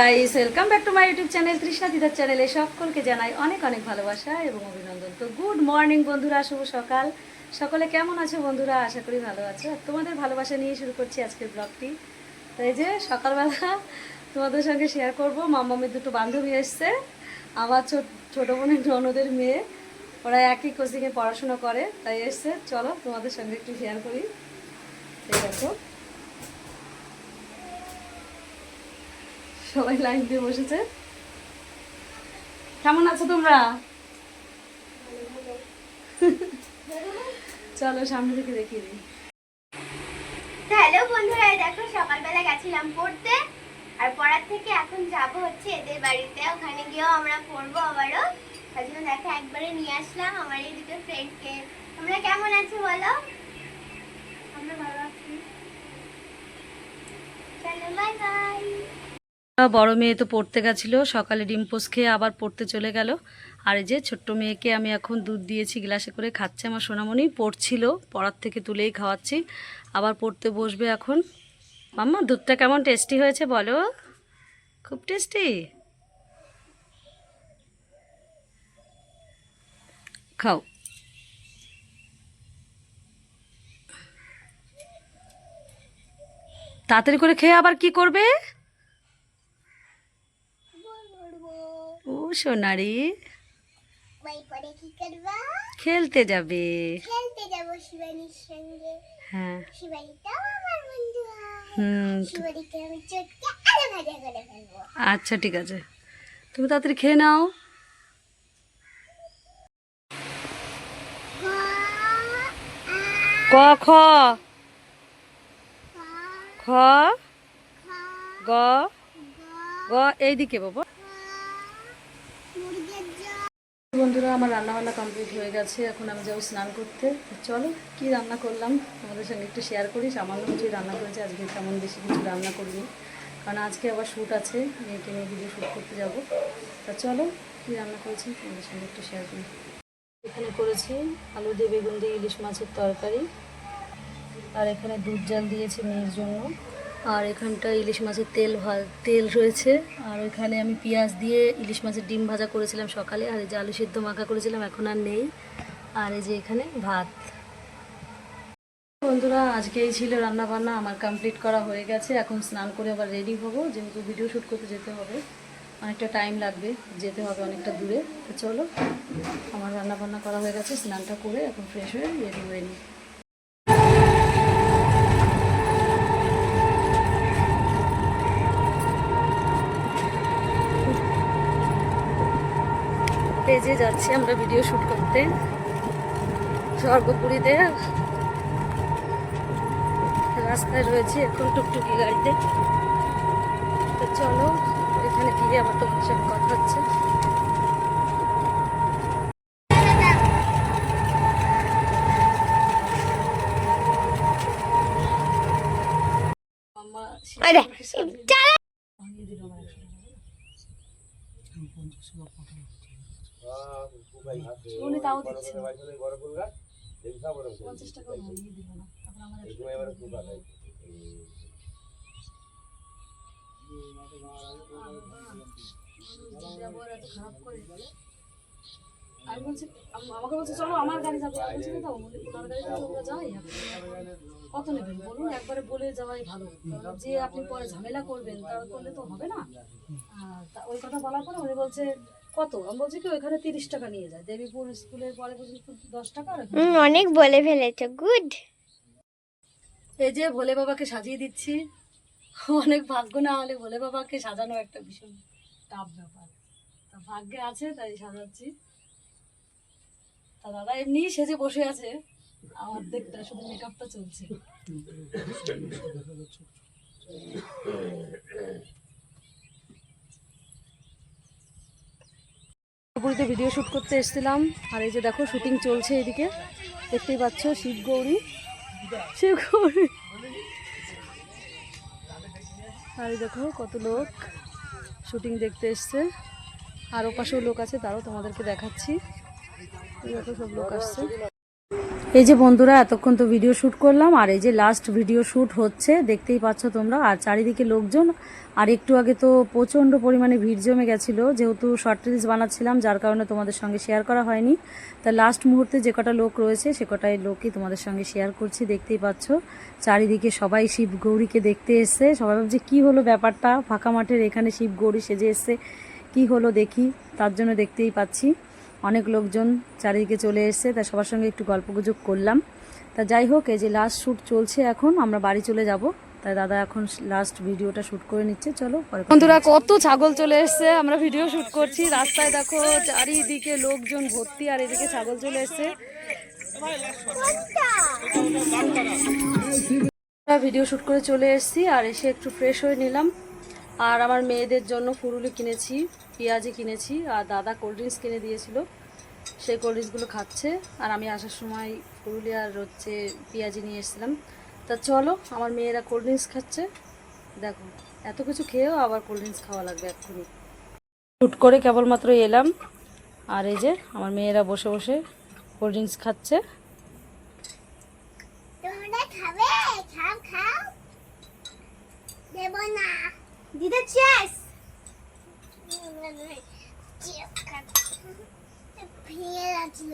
Guys welcome back to my YouTube channel Trishna দিদার চ্যানেলে সকলকে জানাই অনেক অনেক ভালোবাসা এবং অভিনন্দন। তো গুড মর্নিং বন্ধুরা, শুভ সকাল। সকলে কেমন আছো বন্ধুরা? আশা করি ভালো আছো। আর তোমাদের ভালোবাসা নিয়ে শুরু করছি আজকের ব্লগটি তো এই যে সকালবেলা তোমাদের সঙ্গে শেয়ার করব। মামামের দুটো বান্ধবী এসছে। আমার ছোট বোনের ননদের মেয়ে। ওরা একই কোচিংয়ে পড়াশোনা করে, তাই এসছে। চলো তোমাদের সঙ্গে একটু শেয়ার করি। এই দেখো। সবাই লাইন দিয়ে বসেছে। কেমন আছো তোমরা? চলো সামনে থেকে দেখিয়ে দিই। হ্যালো বন্ধুরা দেখো সকালবেলা গেছিলাম পড়তে আর পড়ার থেকে এখন যাব হচ্ছে এদের বাড়িতে। ওখানে গিয়েও আমরা পড়ব আবারও। তার জন্য দেখো একবারে নিয়ে আসলাম আমার এই দুটো ফ্রেন্ডকে তোমরা কেমন আছো বলো? আমরা ভালো আছি। চলো বাই বাই বড় মেয়ে তো পড়তে গেছিল, সকালে ডিম পোস্ট খেয়ে আবার পড়তে চলে গেল। আর যে ছোট্ট মেয়েকে আমি এখন দুধ দিয়েছি, গ্লাসে করে খাচ্ছে আমার সোনামণি, পড়ছিল, পড়ার থেকে তুলেই খাওয়াচ্ছি। আবার পড়তে বসবে এখন। মাম্মা, দুধটা কেমন টেস্টি হয়েছে বলো? খুব টেস্টি। খাও। তাড়াতাড়ি করে খেয়ে আবার কি করবে? সোনারি? খেলতে যাবে। খেলতে যাব শিবানীর সঙ্গে। হ্যাঁ। শিবানীটাও আমার বন্ধু হুম শিবানীকে আমি চটকে আরও ভাজা করে ফেলব। আচ্ছা ঠিক আছে। তুমি তাড়াতাড়ি খেয়ে নাও। ক খ। খ গ। গ এইদিকে বাবা। বন্ধুরা, আমার রান্নাবান্না কমপ্লিট হয়ে গেছে। এখন আমি যাব স্নান করতে। চলো, কি রান্না করলাম? তোমাদের সঙ্গে একটু শেয়ার করি। সামান্য কিছুই রান্না করেছি। আজকে তেমন বেশি কিছু রান্না করিনি। কারণ আজকে আবার শ্যুট আছে। মেয়েকে নিয়ে ভিডিও শ্যুট করতে যাব। তা চলো, কি রান্না করেছি? তোমাদের সঙ্গে একটু শেয়ার করি। এখানে করেছি আলু দিয়ে বেগুন দিয়ে ইলিশ মাছের তরকারি। আর এখানে দুধ জাল দিয়েছি মেয়ের জন্য। আর এখানটা ইলিশ মাছের তেল তেল রয়েছে। আর ওইখানে আমি পেঁয়াজ দিয়ে ইলিশ মাছের ডিম ভাজা করেছিলাম সকালে, আর এই যে আলু সিদ্ধ মাখা করেছিলাম, এখন আর নেই। আর এই যে এখানে ভাত। বন্ধুরা, আজকে এই ছিল রান্না বান্না আমার কমপ্লিট করা হয়ে গেছে। এখন স্নান করে আবার রেডি হব, যেহেতু ভিডিও শ্যুট করতে যেতে হবে। অনেকটা টাইম লাগবে, যেতে হবে অনেকটা দূরে। তো চলো, আমার রান্না বান্না করা হয়ে গেছে, স্নানটা করে এখন ফ্রেশ হয়ে রেডি হয়ে নিই। পেজে যাচ্ছি আমরা ভিডিও শ্যুট করতে। স্বর্গপুরীতে রাস্তায় রয়েছে এখন টুকটুকি গাড়িতে। তো চলো এখানে গিয়ে আমার তোমার সঙ্গে কথা হচ্ছে। মাম্মা আরে উনি তাও দিচ্ছে পঞ্চাশ টাকা না। আমি বলছি আমাকে বলছে চলো আমার গাড়ি যাব আমি বলছি বলি ওনার যাই কত নেবেন? বলুন একবারে বলে যাওয়াই ভালো। যে আপনি পরে ঝামেলা করবেন তা করলে তো হবে না। তা ওই কথা বলার পরে উনি বলছে কত? আমি বলছি কি ওইখানে তিরিশ টাকা নিয়ে যায়। দেবীপুর স্কুলের পরে দশ টাকা? এখানে অনেক বলে ফেলেছো গুড। এই যে ভোলে বাবাকে সাজিয়ে দিচ্ছি। অনেক ভাগ্য না হলে ভোলে বাবাকে সাজানো একটা ভীষণ টাফ ব্যাপার। তা ভাগ্যে আছে তাই সাজাচ্ছি। তা দাদা এমনি সেজে বসে আছে। আমার দেখতে শুধু মেকআপটা চলছে। পুরীতে ভিডিও শ্যুট করতে এসেছিলাম। আর এই যে দেখো শুটিং চলছে এদিকে। দেখতেই পাচ্ছ শিব গৌরী শিব গৌরী আর দেখো, কত লোক শুটিং দেখতে এসছে। আর ওপাশেও লোক আছে, তারও তোমাদেরকে দেখাচ্ছি। দেখো, সব লোক আসছে। এই যে বন্ধুরা, এতক্ষণ তো ভিডিও শ্যুট করলাম, আর এই যে লাস্ট ভিডিও শ্যুট হচ্ছে, দেখতেই পাচ্ছ তোমরা, আর চারিদিকে লোকজন, আর একটু আগে তো প্রচণ্ড পরিমাণে ভিড় জমে গেছিল, যেহেতু শর্ট রিলস বানাচ্ছিলাম, যার কারণে তোমাদের সঙ্গে শেয়ার করা হয়নি। তা লাস্ট মুহূর্তে যে কটা লোক রয়েছে, সে কটাই লোকই তোমাদের সঙ্গে শেয়ার করছি, দেখতেই পাচ্ছ। চারিদিকে সবাই শিব গৌরীকে দেখতে এসছে, সবাই ভাবছে, কী হলো ব্যাপারটা? ফাঁকা মাঠের এখানে শিব গৌরী সেজে এসছে, কী হলো দেখি? তার জন্য দেখতেই পাচ্ছি। অনেক লোকজন চারিদিকে চলে এসেছে তাই সবার সঙ্গে একটু গল্পগুজব করলাম। তা যাই হোক এই যে লাস্ট শ্যুট চলছে এখন আমরা বাড়ি চলে যাব। তাই দাদা এখন লাস্ট ভিডিওটা শ্যুট করে নিচ্ছে চলো বন্ধুরা কত ছাগল চলে এসছে আমরা ভিডিও শ্যুট করছি। রাস্তায় দেখো চারিদিকে লোকজন ভর্তি আর এদিকে ছাগল চলে এসছে। আমরা ভিডিও শ্যুট করে চলে এসেছি আর এসে একটু ফ্রেশ হয়ে নিলাম। আর আমার মেয়েদের জন্য ফুরুলি কিনেছি, পেঁয়াজি কিনেছি, আর দাদা কোল্ড ড্রিঙ্কস কিনে দিয়েছিল। সেই কোল্ড ড্রিঙ্কসগুলো খাচ্ছে, আর আমি আসার সময় ফুরুলি আর হচ্ছে পেঁয়াজি নিয়ে এসেছিলাম। তা চলো, আমার মেয়েরা কোল্ড ড্রিঙ্কস খাচ্ছে। দেখো, এত কিছু খেয়েও আবার কোল্ড ড্রিঙ্কস খাওয়া লাগবে এক্ষুনি। শ্যুট করে কেবলমাত্র এলাম, আর এই যে আমার মেয়েরা বসে বসে কোল্ড ড্রিঙ্কস খাচ্ছে। খাবে? খাও খাও। না। দিদা চেস ভেঙে যাচ্ছিল